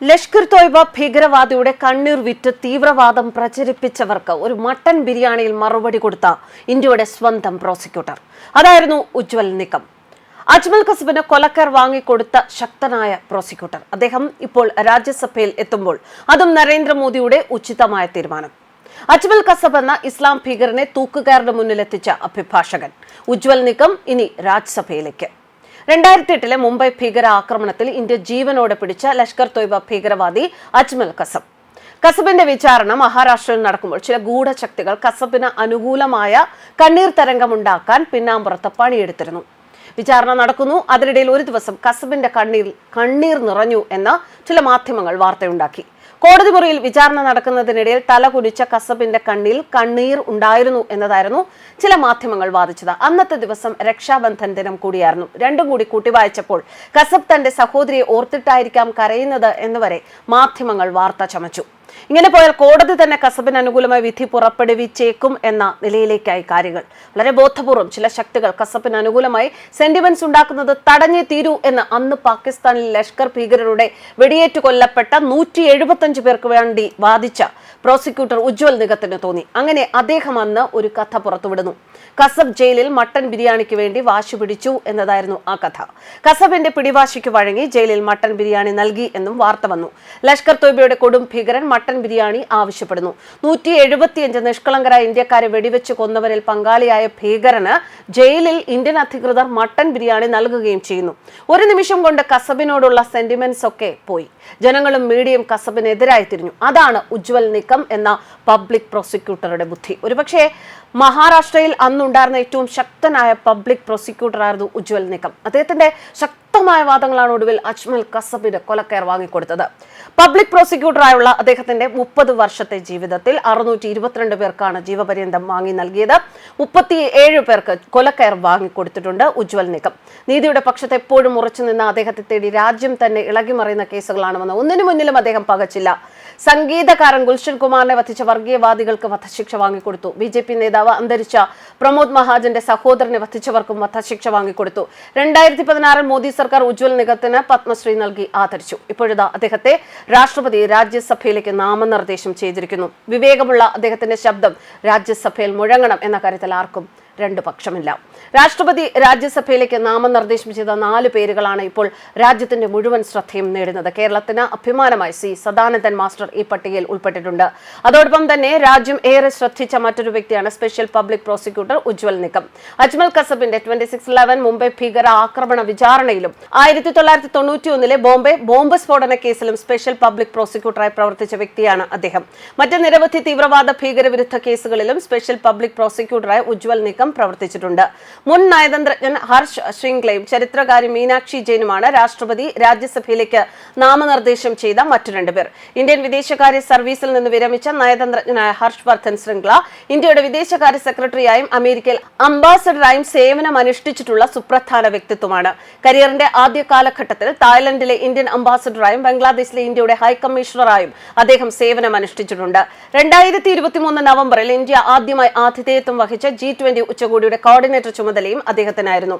ലഷ്കർ തോയ്ബ ഭീകരവാദിയുടെ കണ്ണീർ വിറ്റ് തീവ്രവാദം പ്രചരിപ്പിച്ചവർക്ക് ഒരു മട്ടൻ ബിരിയാണിയിൽ മറുപടി കൊടുത്ത ഇന്ത്യയുടെ സ്വന്തം പ്രോസിക്യൂട്ടർ. അതായിരുന്നു ഉജ്വൽ നിക്കം അജ്മൽ കസബിന് കൊലക്കർ വാങ്ങിക്കൊടുത്ത ശക്തനായ പ്രോസിക്യൂട്ടർ. അദ്ദേഹം ഇപ്പോൾ രാജ്യസഭയിൽ എത്തുമ്പോൾ അതും നരേന്ദ്രമോദിയുടെ ഉചിതമായ തീരുമാനം. അജ്മൽ കസബ് എന്ന ഇസ്ലാം ഭീകരനെ തൂക്കുകയറുടെ മുന്നിലെത്തിച്ച അഭിഭാഷകൻ. ഉജ്വൽ നിക്കം ഇനി രാജ്യസഭയിലേക്ക്. രണ്ടായിരത്തി എട്ടിലെ മുംബൈ ഭീകരാക്രമണത്തിൽ ഇന്ത്യ ജീവനോടെ പിടിച്ച ലഷ്കർ തൊയ്ബ ഭീകരവാദി അജ്മൽ കസബ്. കസബിന്റെ വിചാരണ മഹാരാഷ്ട്രയിൽ നടക്കുമ്പോൾ ചില ഗൂഢശക്തികൾ കസബിന് അനുകൂലമായ കണ്ണീർ തരംഗമുണ്ടാക്കാൻ പിന്നാമ്പുറത്ത് പണിയെടുത്തിരുന്നു. വിചാരണ നടക്കുന്നു. അതിനിടയിൽ ഒരു ദിവസം കസബിന്റെ കണ്ണീർ കണ്ണീർ നിറഞ്ഞു എന്ന് ചില മാധ്യമങ്ങൾ വാർത്തയുണ്ടാക്കി. കോടതി മുറിയിൽ വിചാരണ നടക്കുന്നതിനിടയിൽ തല കുടിച്ച കസബിന്റെ കണ്ണിൽ കണ്ണീർ ഉണ്ടായിരുന്നു എന്നതായിരുന്നു ചില മാധ്യമങ്ങൾ വാദിച്ചത്. അന്നത്തെ ദിവസം രക്ഷാബന്ധൻ ദിനം കൂടിയായിരുന്നു. രണ്ടും കൂടി കൂട്ടി വായിച്ചപ്പോൾ കസബ് തന്റെ സഹോദരിയെ ഓർത്തിട്ടായിരിക്കാം കരയുന്നത് എന്നുവരെ മാധ്യമങ്ങൾ വാർത്ത ചമച്ചു. ഇങ്ങനെ പോയാൽ കോടതി തന്നെ കസബിന് അനുകൂലമായ വിധി പുറപ്പെടുവിച്ചേക്കും എന്ന നിലയിലേക്കായി കാര്യങ്ങൾ. വളരെ ബോധപൂർവം ചില ശക്തികൾ കസബിന് അനുകൂലമായി സെന്റിമെന്റ്സ് ഉണ്ടാക്കുന്നത് തടഞ്ഞേ തീരൂ എന്ന് അന്ന് പാകിസ്ഥാനിൽ ലഷ്കർ ഭീകരരുടെ വെടിയേറ്റ് കൊല്ലപ്പെട്ട നൂറ്റി എഴുപത്തഞ്ച് പേർക്ക് വേണ്ടി വാദിച്ച പ്രോസിക്യൂട്ടർ ഉജ്ജ്വൽ നിഗത്തിന് തോന്നി. അങ്ങനെ അദ്ദേഹം അന്ന് ഒരു കഥ പുറത്തുവിടുന്നു. കസബ് ജയിലിൽ മട്ടൻ ബിരിയാണിക്ക് വേണ്ടി വാശി പിടിച്ചു എന്നതായിരുന്നു ആ കഥ. കസബിന്റെ പിടിവാശിക്ക് വഴങ്ങി ജയിലിൽ മട്ടൻ ബിരിയാണി നൽകി എന്നും വാർത്ത വന്നു. ലഷ്കർ തോയ്ബയുടെ കൊടും ഭീകരൻ മട്ടൻ ബിരിയാണി ആവശ്യപ്പെടുന്നു. നൂറ്റി എഴുപത്തിയഞ്ച് നിഷ്കളങ്കരായ ഇന്ത്യക്കാരെ വെടിവെച്ച് കൊന്നവരിൽ പങ്കാളിയായ ഭീകരന് ജയിലിൽ ഇന്ത്യൻ അധികൃതർ മട്ടൻ ബിരിയാണി നൽകുകയും ചെയ്യുന്നു. ഒരു നിമിഷം കൊണ്ട് കസബിനോടുള്ള സെന്റിമെന്റ്സ് ഒക്കെ പോയി. ജനങ്ങളും മീഡിയയും കസബിനെതിരായി തിരിഞ്ഞു. അതാണ് ഉജ്വൽ നിക്കം എന്ന പബ്ലിക് പ്രോസിക്യൂട്ടറുടെ ബുദ്ധി. ഒരുപക്ഷെ മഹാരാഷ്ട്രയിൽ അന്നുണ്ടായിരുന്ന ഏറ്റവും ശക്തനായ പബ്ലിക് പ്രോസിക്യൂട്ടറായിരുന്നു ഉജ്വൽ നിക്കം അദ്ദേഹത്തിന്റെ ശക്തമായ വാദങ്ങളാണ് ഒടുവിൽ അജ്മൽ കസബിന് കൊലക്കയർ വാങ്ങിക്കൊടുത്തത്. പബ്ലിക് പ്രോസിക്യൂട്ടറായുള്ള അദ്ദേഹത്തിന്റെ മുപ്പത് വർഷത്തെ ജീവിതത്തിൽ അറുന്നൂറ്റി ഇരുപത്തിരണ്ട് പേർക്കാണ് ജീവപര്യന്തം വാങ്ങി നൽകിയത്. മുപ്പത്തി ഏഴ് പേർക്ക് കൊലക്കയർ വാങ്ങിക്കൊടുത്തിട്ടുണ്ട് ഉജ്വൽ നിക്കം നീതിയുടെ പക്ഷത്ത് എപ്പോഴും ഉറച്ചു നിന്ന അദ്ദേഹത്തെ തേടി രാജ്യം തന്നെ ഇളകിമറിയുന്ന കേസുകളാണ് വന്നത് ഒന്നിനു മുന്നിലും അദ്ദേഹം പകച്ചില്ല. സംഗീതകാരൻ ഗുൽഷൻ കുമാറിനെ വധിച്ച വർഗീയവാദികൾക്ക് വധശിക്ഷ വാങ്ങിക്കൊടുത്തു. ബി ജെ പി നേതാവ് അന്തരിച്ച പ്രമോദ് മഹാജന്റെ സഹോദരനെ വധിച്ചവർക്കും വധശിക്ഷ വാങ്ങിക്കൊടുത്തു. രണ്ടായിരത്തി പതിനാറിൽ മോദി സർക്കാർ ഉജ്ജ്വല നിഗത്തിന് പത്മശ്രീ നൽകി ആദരിച്ചു. ഇപ്പോഴിതാ അദ്ദേഹത്തെ രാഷ്ട്രപതി രാജ്യസഭയിലേക്ക് നാമനിർദ്ദേശം ചെയ്തിരിക്കുന്നു. വിവേകമുള്ള അദ്ദേഹത്തിന്റെ ശബ്ദം രാജ്യസഭയിൽ മുഴങ്ങണം എന്ന കാര്യത്തിൽ ആർക്കും രണ്ട് പക്ഷമില്ല. രാഷ്ട്രപതി രാജ്യസഭയിലേക്ക് നാമനിർദ്ദേശം ചെയ്ത നാല് പേരുകളാണ് ഇപ്പോൾ രാജ്യത്തിന്റെ മുഴുവൻ ശ്രദ്ധയും നേടുന്നത്. കേരളത്തിന് അഭിമാനമായി സി സദാനന്ദൻ മാസ്റ്റർ ഈ പട്ടികയിൽ ഉൾപ്പെട്ടിട്ടുണ്ട്. അതോടൊപ്പം തന്നെ രാജ്യം ഏറെ ശ്രദ്ധിച്ച മറ്റൊരു വ്യക്തിയാണ് special public prosecutor Ujjwal Nikam Ajmal കസബിന്റെ twenty six eleven Mumbai ഭീകര ആക്രമണ വിചാരണയിലും ആയിരത്തി തൊള്ളായിരത്തി തൊണ്ണൂറ്റി ഒന്നിലെ ബോംബെ ബോംബ് സ്ഫോടന കേസിലും സ്പെഷ്യൽ പബ്ലിക് പ്രോസിക്യൂട്ടറായി പ്രവർത്തിച്ച വ്യക്തിയാണ് അദ്ദേഹം. മറ്റ് നിരവധി തീവ്രവാദ ഭീകരവിരുദ്ധ കേസുകളിലും സ്പെഷ്യൽ പബ്ലിക് പ്രോസിക്യൂട്ടറായി ഉജ്വൽ നിക്കം പ്രവർത്തിച്ചിട്ടുണ്ട്. മുൻ നയതന്ത്രജ്ഞൻ ഹർഷ് ശ്രിംഗ്ലയും ചരിത്രകാരി മീനാക്ഷി ജെയിനുമാണ് രാഷ്ട്രപതി രാജ്യസഭയിലേക്ക് നാമനിർദ്ദേശം ചെയ്ത മറ്റു രണ്ടുപേർ. ഇന്ത്യൻ വിദേശകാര്യ സർവീസിൽ നിന്ന് വിരമിച്ച നയതന്ത്രജ്ഞനായ ഹർഷ് വർദ്ധൻ ശൃംഗ്ല ഇന്ത്യയുടെ വിദേശകാര്യ സെക്രട്ടറിയായും അമേരിക്കയിൽ അംബാസഡറായും സേവനം അനുഷ്ഠിച്ചിട്ടുള്ള സുപ്രധാന വ്യക്തിത്വമാണ്. കരിയറിന്റെ ആദ്യ കാലഘട്ടത്തിൽ തായ്ലൻഡിലെ ഇന്ത്യൻ അംബാസഡറായും ബംഗ്ലാദേശിലെ ഇന്ത്യയുടെ ഹൈക്കമ്മീഷണറായും അദ്ദേഹം സേവനം അനുഷ്ഠിച്ചിട്ടുണ്ട്. രണ്ടായിരത്തി ഇരുപത്തിമൂന്ന് നവംബറിൽ ഇന്ത്യ ആദ്യമായി ആതിഥേയത്വം വഹിച്ച ജി ട്വന്റി ഉച്ചകോടിയുടെ കോർഡിനേറ്റർ ചുമതലയും അദ്ദേഹത്തിനായിരുന്നു.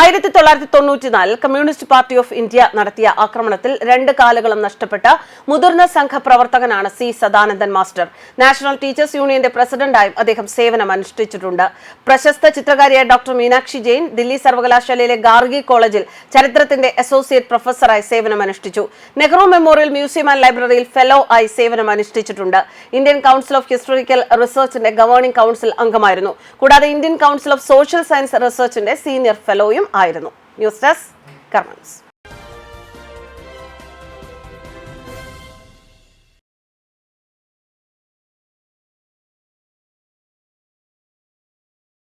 ആയിരത്തി തൊള്ളായിരത്തി തൊണ്ണൂറ്റിനാലിൽ കമ്മ്യൂണിസ്റ്റ് പാർട്ടി ഓഫ് ഇന്ത്യ നടത്തിയ ആക്രമണത്തിൽ രണ്ട് കാലുകളും നഷ്ടപ്പെട്ട മുതിർന്ന സംഘപ്രവർത്തകനാണ് C Sadanandan master. National teachers യൂണിയന്റെ പ്രസിഡന്റായും അദ്ദേഹം സേവനം അനുഷ്ഠിച്ചിട്ടുണ്ട്. പ്രശസ്ത ചിത്രകാരിയായ ഡോക്ടർ മീനാക്ഷി ജെയിൻ ദില്ലി സർവകലാശാലയിലെ ഗാർഗി കോളേജിൽ ചരിത്രത്തിന്റെ അസോസിയേറ്റ് പ്രൊഫസറായി സേവനം അനുഷ്ഠിച്ചു. നെഹ്റു മെമ്മോറിയൽ മ്യൂസിയം ആൻഡ് ലൈബ്രറിയിൽ ഫെലോ ആയി സേവനം അനുഷ്ഠിച്ചിട്ടുണ്ട്. ഇന്ത്യൻ കൗൺസിൽ ഓഫ് ഹിസ്റ്റോറിക്കൽ റിസർച്ചിന്റെ ഗവേണിംഗ് കൗൺസിൽ അംഗമായിരുന്നു. കൂടാതെ Indian council of social science റിസർച്ചിന്റെ senior ഫെലോയും ആയിരുന്നു. News desk കർമ്മൻസ്